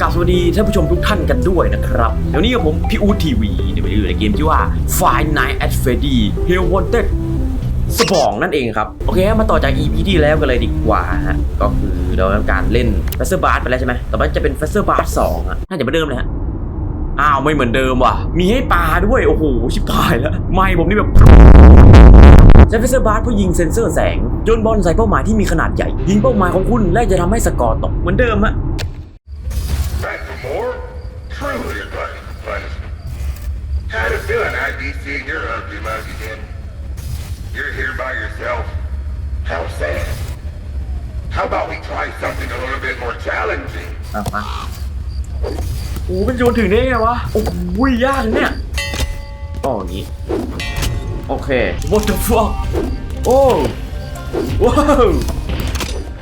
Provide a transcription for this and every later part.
กราบสวัสดีท่านผู้ชมทุกท่านกันด้วยนะครับเดี๋ยวนี้กับผมพี่อูทีวีเดี๋ยวไปดูในเกมที่ว่า Five Nights at Freddy Hell Wanted สปองนั่นเองครับ โอเค มาต่อจาก EP ที่แล้วกันเลยดีกว่าฮะ ก็คือเราทำการเล่น f a s t e r b a r ไปแล้วใช่ไหมต่อไปจะเป็น f a s t e r b a r 2อะน่าจะเหมือนเดิมเลยฮะ อ้าวไม่เหมือนเดิมว่ะ มีให้ปลาด้วย โอ้โห ชิบหายแล้ว ไม่ผมนี่แบบใช้เฟเซอร์บาร์เพื่อยิงเซนเซอร์แสงโยนบอลใส่เป้าหมายที่มีขนาดใหญ่ ยิงเป้าหมายของคุณและจะทำให้สกอร์ตกเหมือนเดิมฮะ Had a feeling I'd be seeing your ugly mug again. You're here by yourself. How sad. How about we try something a little bit more challenging? อะมาโอ้เป็นโยนถึงได้ไงวะ โอ้โหยากเนี่ยก็อย่างนี้ โอเค what the fuck โอ้ว้าว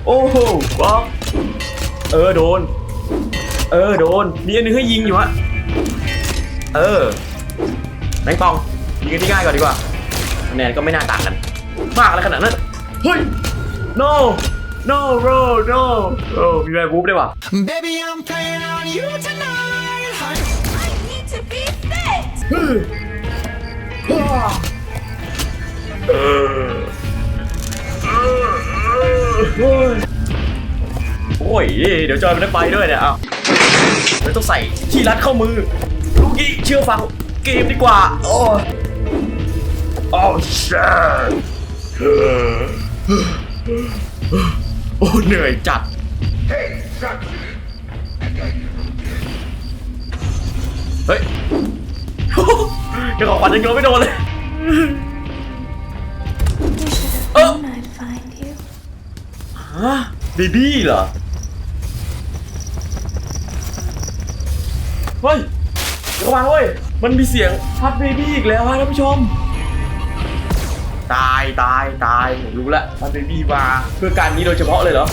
โอ้โหป๊อกเออ โดน เออ โดน มีอันหนึงให้ยิงอยู่ฮะ เออ แมงปองยิงกันที่ง่ายก่อนดีกว่าคะแนนก็ไม่น่าต่างกัน มากอะไรขนาดนั้น เฮ้ย no no bro no โอ้มีแวร์บูฟด้วยว่ะ Baby, I'm playing on you tonight. I need to be fit. โอ้ย เดี๋ยวจอยมันได้ไปด้วยเนี่ยเอาเดี๋ยวต้องใส่ที่รัดเข้ามือ ลูกกี้เชื่อฟัง เกมดีกว่า โอ้ยโอ้ชิโอ้เหนื่อยจัด Hey, Chucky! I got you from here. เฮ้ยเดี๋ยวของขวัญยังโยนไม่โดนเลย You should have known I'd find you. ฮะเบบี้เหรอ เฮ้ยระวังเว้ย มันมีเสียงพัดเบบี้อีกแล้วฮะท่านผู้ชม ตายตายตายผมรู้แล้วพัดเบบี้มาเพื่อการนี้โดยเฉพาะเลยเหรอ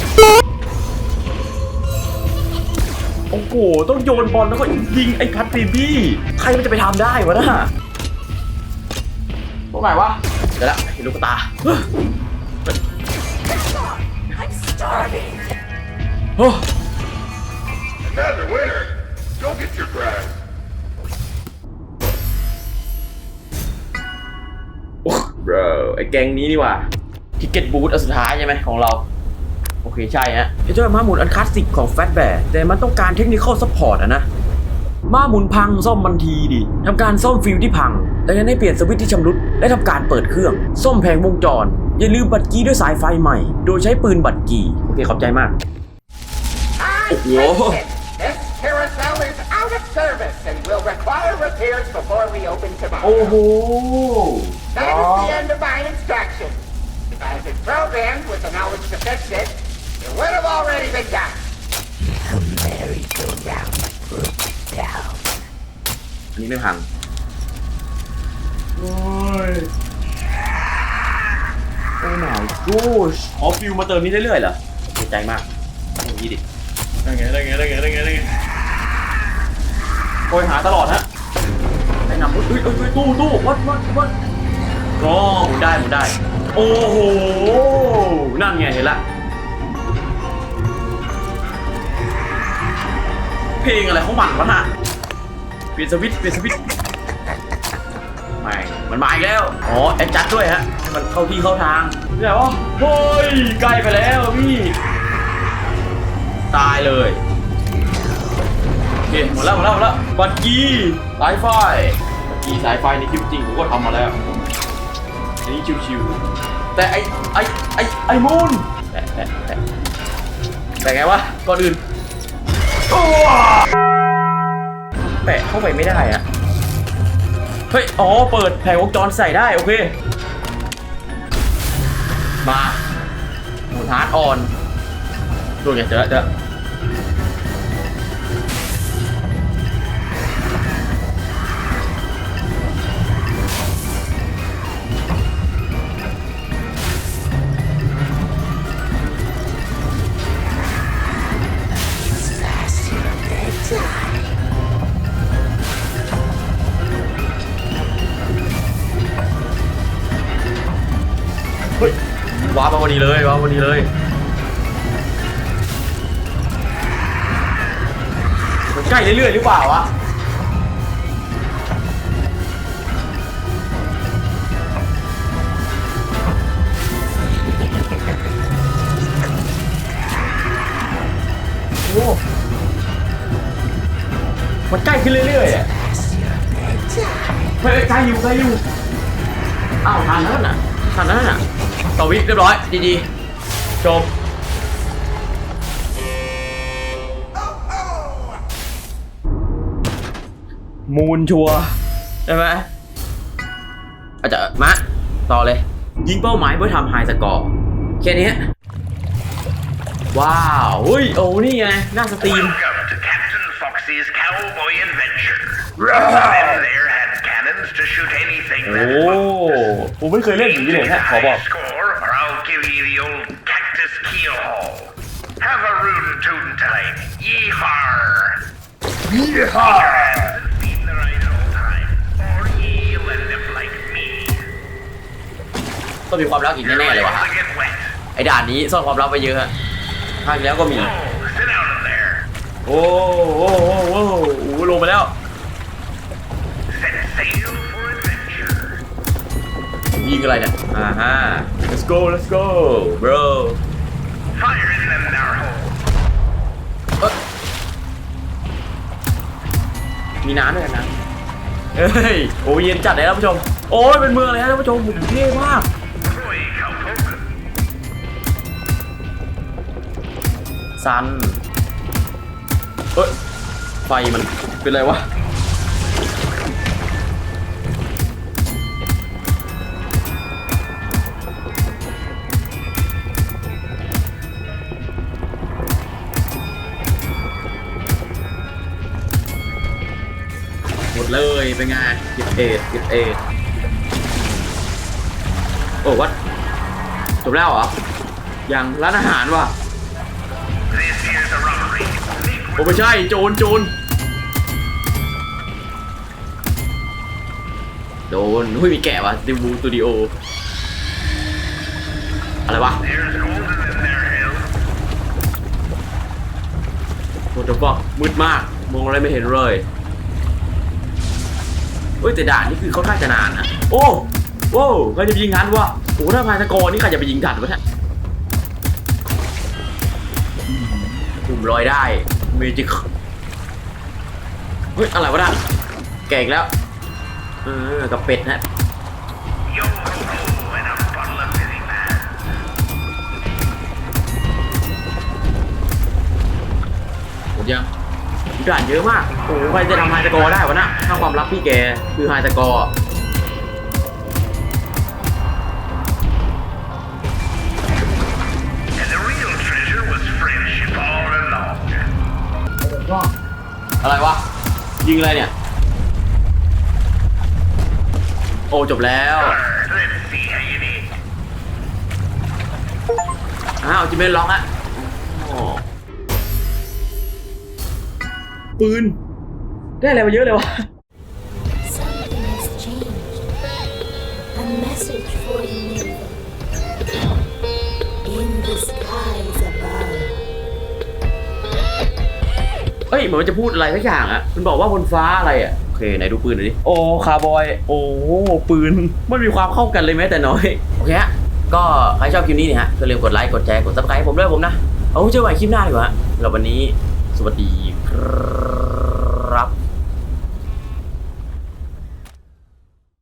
โอ้โห ต้องโยนบอลแล้วก็ยิงไอ้พัดเบบี้ ใครมันจะไปทำได้วะน่ะพวกไหนวะ เดี๋ยวละเห็นลูกตา I'm starving. โอ้ Another winner! Go get your prize. อ้บรไอ้แกงนี้นี่หว่าทิกเก็ตบูธอันสุดท้ายใช่ไหมของเรา โอเคใช่ฮะไอ้เจ้าม้าหมุนอันคลาสสิกของแฟตแบร์แต่มันต้องการเทคนิคอลซัพพอร์ตอะนะม้าหมุนพังซ่อมมันทีดิทำการซ่อมฟิลที่พังแต่ยังให้เปลี่ยนสวิตช์ที่ชำรุด และทำการเปิดเครื่อง ซ่อมแผงวงจร อย่าลืมบัตรกีด้วยสายไฟใหม่ โดยใช้ปืนบัตรกี โอเคขอบใจมาก I Whoa. take it. service and will require repairs before we open tomorrow. โอ้โห That is the end of my instructions. If I had been programmed with the knowledge to fix it, it would have already been done. อันนี้ไม่พัง โอ้ย โอ้ my gosh อ๋อฟิวมาเติมนี้เรื่อยๆเหรอเสียใจมากอย่างนี้ดิ ได้ไง ได้ไง ได้ไง ได้ไง ได้ไง โอยหาตลอดฮะแนะนำเฮ้ยเฮ้ยเฮ้ยตู้ตู้วัดวัดวัดอ๋อหมุนได้หมุนได้ โอ้โห นั่นไงเห็นละ เพลงอะไรของมันวะน่ะเปลี่ยนสวิตช์เปลี่ยนสวิตช์ไม่มันมาอีกแล้ว อ๋อ แอดจัดด้วยฮะ มันเข้าที่เข้าทางเนี่ยวะเฮ้ย ใกล้ไปแล้วพี่ ตายเลย เคหมดแล้วหมดแล้วหมดแล้วบัตรกีสายไฟบัตรกีสายไฟในคลิปจริงผมก็ทำมาแล้วอันนี้ชิวๆแต่ไอไอไอไอมูนแตะแตะแตะแต่ไงวะก่อนอื่นโอ้แปะเข้าไปไม่ได้อะเฮ้ย อ๋อ เปิดแผงวงจรใส่ได้ โอเค มาหมุนฮาร์ดออนดูไงเจอแล้วเจอ ว้ามาวันนี้เลยว้ามาวันนี้เลยใกล้เรื่อยๆหรือเปล่าวะโอ้มันใกล้ขึ้นเรื่อยๆอะเฮ้ยใกล้อยู่ใกล้อยู่อ้าวทันแล้วน่ะทันแล้วน่ะ ต่อวิเรียบร้อยดีๆจบมูนชัวร์ใช่ไหมอาจจะมา ต่อเลย ยิงเป้าหมายเพื่อทำไฮสกอร์แค่นี้ว้าวเฮ้ยโอ้นี่ไงหน้าสตรีม Welcome to Captain Foxy's Cowboy Adventure. Men โอ้ that ผมไม่เคยเล่นอย่างนี้เลยนะขอบอก High score, or I'll give you the old cactus keel haul. Have a rootin' tootin' time. Yeehaw! Yeehaw! Feed the right all time, or you'll end up like me. ต้องมีความรักอีกแน่ๆเลยวะ Liable to get wet. ไอ้ด่านนี้ซ่อนความลับไปเยอะฮะภาคที่แล้วก็มี Oh, sit down in there. โอ้ งอะไรเนี่ยอ่าฮะ let's go let's go bro Fire in them there holes. เอ้ยมีน้ำด้วยกันนะเฮ้ยโอ้เย็นจัดเลยท่านผู้ชม โอ้ยเป็นเมืองเลยฮะท่านผู้ชมผมเท่มาก Boy, cowpoke. ซันเอ้ยไฟมันเป็นไรวะ เป็นไงเก็บเอทเก็บเอทโอ้วัดจบแล้วเหรอ ยังร้านอาหารว่ะ โอ้ไม่ใช่ โจรโจรโดนหุ้ยมีแกะวะดิวูสตูดิโอ อะไรวะ There's gold in them there hills. โคตรฟอกมืดมาก มองอะไรไม่เห็นเลย เฮ้ยแต่ด่านนี่คือเขาค่อนข้างจะนานอะโอ้โว้วใครจะไปยิงทันวะโอ้ถ้าพายตะกอนี่ใครจะไปยิงทันวะเนี่ยปุ่มลอยได้เมจิกเฮ้ยอะไรวะน่ะแกะอีกแล้วเออกับเป็ดนะหมดยัง ด่านเยอะมากโอ้โหใครจะทำไฮตะกอได้วะน่ะถ้าความลับพี่แกคือไฮตะกอ And the real treasure was friendship all along. อะไรวะ ยิงอะไรเนี่ย โอ้ จบแล้ว Arr, let's see how you did. อ้าวจิเมนล็อกอะ ปืน ได้อะไรมาเยอะเลยวะ Something has changed. A message for you. In the skies above. เอ้ยเหมือนมันจะพูดอะไรสักอย่างอะมันบอกว่าบนฟ้าอะไรอะโอเคไหนดูปืนหน่อยดิโอ้คาร์บอย โอ้ปืน มันมีความเข้ากันเลยแม้แต่น้อย โอเคฮะ ก็ใครชอบคลิปนี้เนี่ยฮะก็อย่าลืมกดไลค์ กดแชร์ กดซับสไครต์ผมด้วยผมนะ เอาไว้เจอกันใหม่คลิปหน้าดีกว่าสำหรับวันนี้ สวัสดี kerap